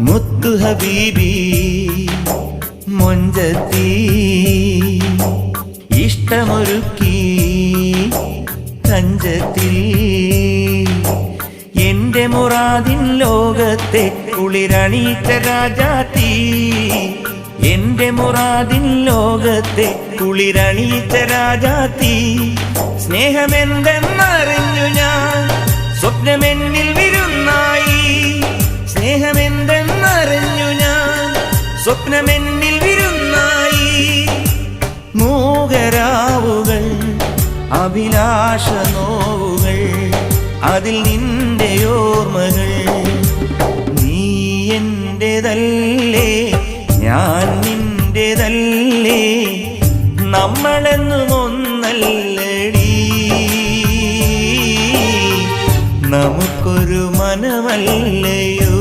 മുത്തു ഹബീബി മൊഞ്ചത്തി ഇഷ്ടമൊരുക്കി കഞ്ചത്തിൽ എന്റെ മുറാദിൻ ലോകത്തെ കുളിരണീച്ച രാജാത്തി എന്റെ മുറാദിൻ ലോകത്തെ കുളിരണീച്ച രാജാത്തി സ്നേഹമെന്തെന്നറിഞ്ഞു ഞാൻ സ്വപ്നമെന്നിൽ വിരുന്നായി. സ്നേഹമെന്തെന്നറിഞ്ഞു ഞാൻ സ്വപ്നമെന്നിൽ വിരുന്നായി മോഹരാവുകൾ അഭിലാഷ നോവുകൾ അതിൽ നിന്റെ ഓർമ്മകൾ. നീ എന്റെതല്ലേ ഞാൻ നിന്റെതല്ലേ നമ്മളെന്നും ഒന്നല്ലടി. നമുക്കൊരു മനമല്ലയോ?